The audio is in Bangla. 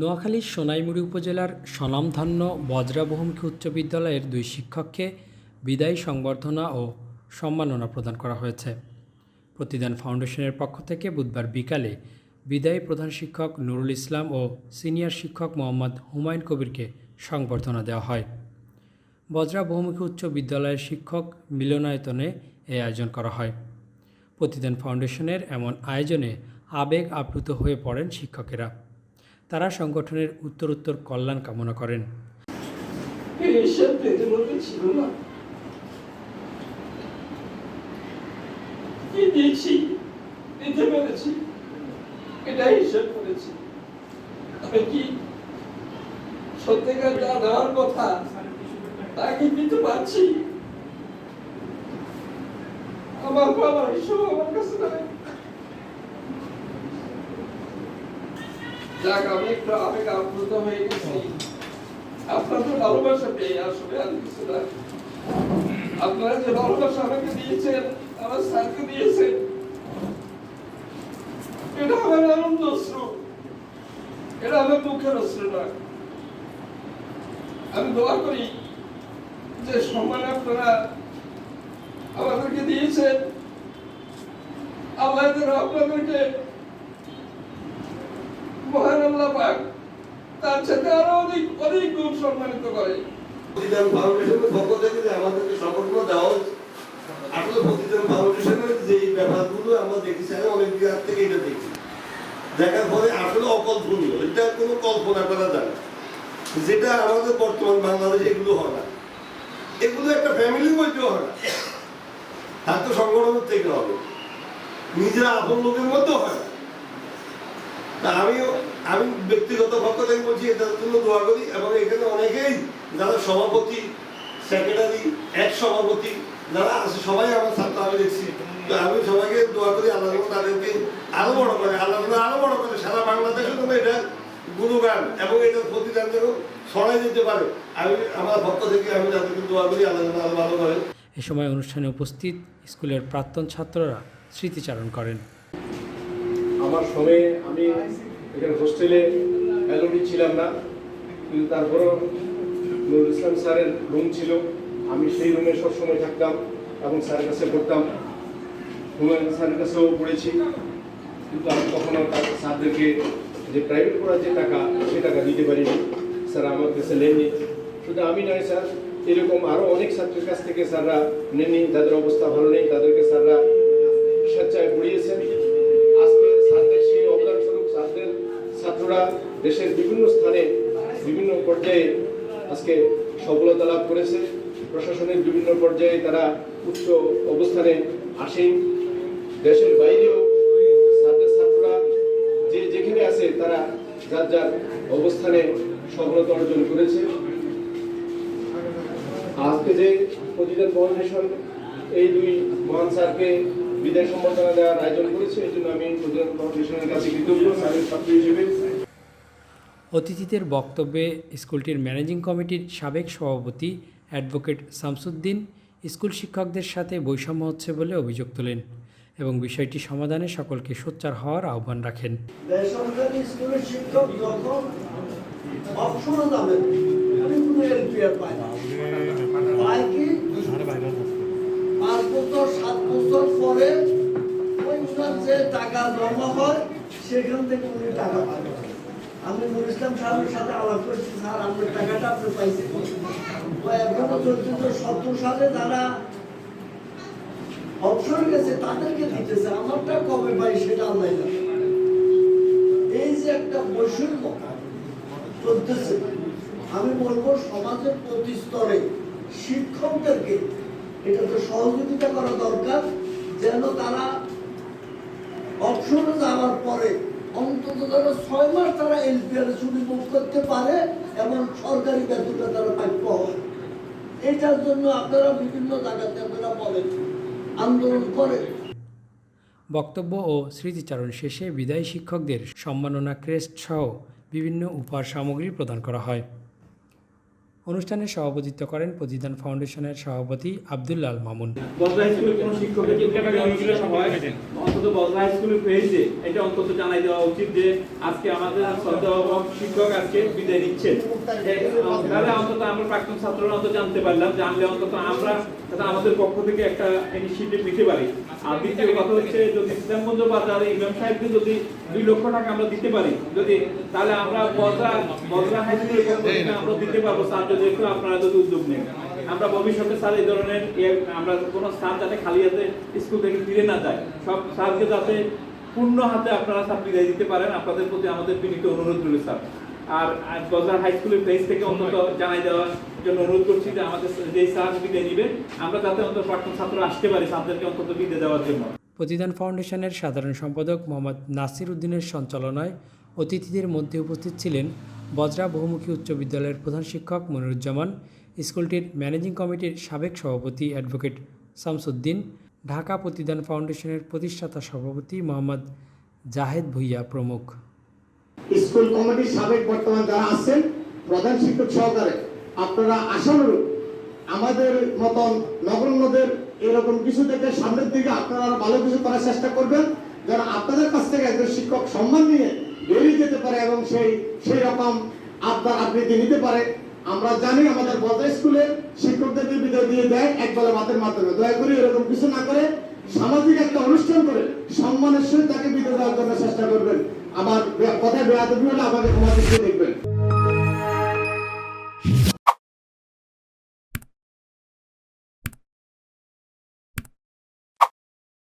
নোয়াখালীর সোনাইমুড়ি উপজেলার স্বনামধন্য বজরা বহুমুখী উচ্চ বিদ্যালয়ের দুই শিক্ষককে বিদায়ী সংবর্ধনা ও সম্মাননা প্রদান করা হয়েছে। প্রতিদান ফাউন্ডেশনের পক্ষ থেকে বুধবার বিকালে বিদায়ী প্রধান শিক্ষক নুরুল ইসলাম ও সিনিয়র শিক্ষক মোহাম্মদ হুমায়ুন কবিরকে সংবর্ধনা দেওয়া হয়। বজরা বহুমুখী উচ্চ বিদ্যালয়ের শিক্ষক মিলনায়তনে এই আয়োজন করা হয়। প্রতিদান ফাউন্ডেশনের এমন আয়োজনে আবেগ আপ্লুত হয়ে পড়েন শিক্ষকেরা। তারা সংগঠনের উত্তরোত্তর কল্যাণ কামনা করেন। এটাই হিসাব কি সত্যিকার যা কথা তা কি দিতে পারছি? আমার আমার কাছে নাই। যাক, আমি একটু আবেগ আপ্লুত হয়ে গেছি। আপনাদের ভালোবাসা পেয়ে আর কিছু না। আপনারা যে ভালোবাসা আমাকে দিয়েছেন, আমার স্যারকে দিয়েছেন, এটা আমার আনন্দ এটা আমার মুখের অশ্রু না আমি দোয়া করি যে সম্মান আপনারা আমাদেরকে দিয়েছেন। যেন আপনাদেরকে মহান আল্লাহ পাক সাথে আরও অনেক অনেক গুণ সম্মানিত করে। প্রতিদান ফাউন্ডেশনের পক্ষ থেকে যে আমাদেরকে সম্পর্কগুলো দেওয়া হচ্ছে, আসলে প্রতিদান ফাউন্ডেশনের যে ব্যাপারগুলো আমরা দেখেছি, আমি অনেক দিন থেকে এটা দেখি। দেখার পরে আসলে অকল্পনীয়, এটা কোনো কল্পনা করা যায় যেটা আমাদের বর্তমান বাংলাদেশে এগুলো হয় না। এগুলো একটা ফ্যামিলির মধ্যেও হয় না। তার তো সংগঠনের থেকে হবে। নিজের আপন লোকের মধ্যেও হয় তা আমিও আমি ব্যক্তিগত পক্ষ থেকে বলছি এটার জন্য দোয়া করি এবং এখানে অনেকেই যারা সভাপতি সেক্রেটারি এক সভাপতি যারা আছে সবাই আমার ছাত্র আমি দেখছি। তো আমি সবাইকে দোয়া করি আল্লাহ তাদেরকে আরও বড় করে আল্লাহ আরও বড় করে সারা বাংলাদেশে যেন এটা গুণগান এবং এটার প্রতিদান যেন ছড়াই দিতে পারে। আমি আমার পক্ষ থেকে আমি তাদেরকে দোয়া করি আল্লাহ যেন আরও ভালো করে। এ সময় অনুষ্ঠানে উপস্থিত স্কুলের প্রাক্তন ছাত্ররা স্মৃতিচারণ করেন। আমার সময়ে আমি এখানে হোস্টেলে অ্যালোডি ছিলাম না, কিন্তু তারপরেও নুরুল ইসলাম স্যারের রুম ছিল। আমি সেই রুমে সবসময় থাকতাম এবং স্যারের কাছে পড়তাম। হুমায়ুন স্যারের কাছেও পড়েছি। কিন্তু আমি কখনো তার স্যারদেরকে যে প্রাইভেট পড়ার যে টাকা, সে টাকা দিতে পারিনি। স্যার আমার কাছে নেননি শুধু আমি নয় স্যার, এরকম আরও অনেক ছাত্রের কাছ থেকে স্যাররা নেননি। যাদের অবস্থা ভালো নেই, তাদেরকে স্যাররা দেশের বিভিন্ন স্থানে বিভিন্ন পর্যায়ে আজকে সফলতা লাভ করেছে। প্রশাসনের বিভিন্ন পর্যায়ে তারা উচ্চ অবস্থানে আসেন। দেশের বাইরেও ছাত্র ছাত্ররা যে যেখানে আছে তারা যার যার অবস্থানে সফলতা অর্জন করেছে। আজকে যে প্রতিদান ফাউন্ডেশন এই দুই মহান স্যারকে বিদায় সম্বর্ধনা দেওয়ার আয়োজন করেছে, এই জন্য আমি প্রতিদান ফাউন্ডেশনের কাছে কৃতজ্ঞ, স্যারের ছাত্র হিসেবে। অতিথিদের বক্তব্যে স্কুলটির ম্যানেজিং কমিটির সাবেক সভাপতি অ্যাডভোকেট শামসুদ্দিন, স্কুল শিক্ষকদের সাথে বৈষম্য হচ্ছে বলে অভিযোগ তোলেন এবং বিষয়টি সমাধানে সকলকে সোচ্চার হওয়ার আহ্বান রাখেন। টাকা জমা হয়, সেখান থেকে টাকা পান আমি নুর সাথে আলাপ করছি, স্যার, আপনার টাকাটা আপনি পাইছেন। তো এখনও সত্তর সালে যারা অবসর গেছে, তাদেরকে দিতেছে। আমারটা কবে পাই সেটা আল্লাহ এই যে একটা বৈষম্য চলতেছে আমি বলব সমাজের প্রতি স্তরে শিক্ষকদেরকে এটাতে সহযোগিতা করা দরকার, যেন তারা অবসরে যাওয়ার পরে অন্তত তারা ছয় মাস তারা এলপিআর ছুটি ভোগ করতে পারে এবং সরকারি বেতনটা তারা প্রাপ্য হয় এটার জন্য আপনারা বিভিন্ন জায়গাতে আপনারা বলেন, আন্দোলন করেন। বক্তব্য ও স্মৃতিচারণ শেষে বিদায়ী শিক্ষকদের সম্মাননা ক্রেস্ট সহ বিভিন্ন উপহার সামগ্রী প্রদান করা হয়। অনুষ্ঠানে সভাপতিত্ব করেন প্রতিদান ফাউন্ডেশনের সভাপতি আবদুল্লাল মামুন। হয় আমাদের অন্তত আমরা পক্ষ থেকে একটা ইনিশিয়েটিভ নিতে পারি। আর দ্বিতীয় কথা হচ্ছে যদি ইমাম সাহেবকে যদি দুই লক্ষ টাকা আমরা দিতে পারি, যদি তাহলে আমরা বজরা বজরা পক্ষ থেকে আমরা দিতে পারব যদি একটু আপনারা যদি উদ্যোগ নেন। আমরা ভবিষ্যতে স্যার এই ধরনের ইয়ে- আমরা কোনো স্থান যাতে খালি হাতে স্কুল থেকে ফিরে না যায় সব স্যারকে যাতে পূর্ণ হাতে আপনারা স্যার বিদায় দিতে পারেন আপনাদের প্রতি আমাদের বিনীত অনুরোধ রইল স্যার। আর আজ বজার হাই স্কুলের পেজ থেকে অন্তত জানাই দেওয়ার জন্য অনুরোধ করছি যে আমাদের যেই স্যার বিদায় নিবে আমরা যাতে অন্তত প্রাক্তন ছাত্র আসতে পারি স্যারদেরকে অন্তত বিদায় দেওয়ার জন্য। প্রতিদান ফাউন্ডেশনের সাধারণ সম্পাদক মোহাম্মদ নাসির উদ্দিনের সঞ্চালনায় অতিথিদের মধ্যে উপস্থিত ছিলেন বজরা বহুমুখী উচ্চ বিদ্যালয়ের প্রধান শিক্ষক মনিরুজ্জামান, স্কুলটির ম্যানেজিং কমিটির সাবেক সভাপতি অ্যাডভোকেট শামসুদ্দিন, ঢাকা প্রতিদান ফাউন্ডেশনের প্রতিষ্ঠাতা সভাপতি মোহাম্মদ জাহেদ ভুইয়া প্রমুখ। স্কুল কমিটির সাবেক বর্তমান যারা আছেন, প্রধান শিক্ষক সহকারে, আপনারা আশানুরূপ আমাদের মতন নগণ্যদের এরকম কিছু থেকে সামনের দিকে আপনারা ভালো কিছু করার চেষ্টা করবেন, যেন আপনাদের কাছ থেকে একজন শিক্ষক সম্মান নিয়ে বেরিয়ে যেতে পারে এবং সেই সেই রকম আবদার আবৃত্তি নিতে পারে। আমরা জানি আমাদের বদা স্কুলে শিক্ষকদেরকে বিদায় দিয়ে দেয় একবেলা ভাতের মাধ্যমে। দয়া করে এরকম কিছু না করে সামাজিক একটা অনুষ্ঠান করে সম্মানের সহিত তাকে বিদায় দেওয়ার জন্য চেষ্টা করবেন। আমার কথায় বেয়াদবি হলে আমাকে ক্ষমা দেখবেন।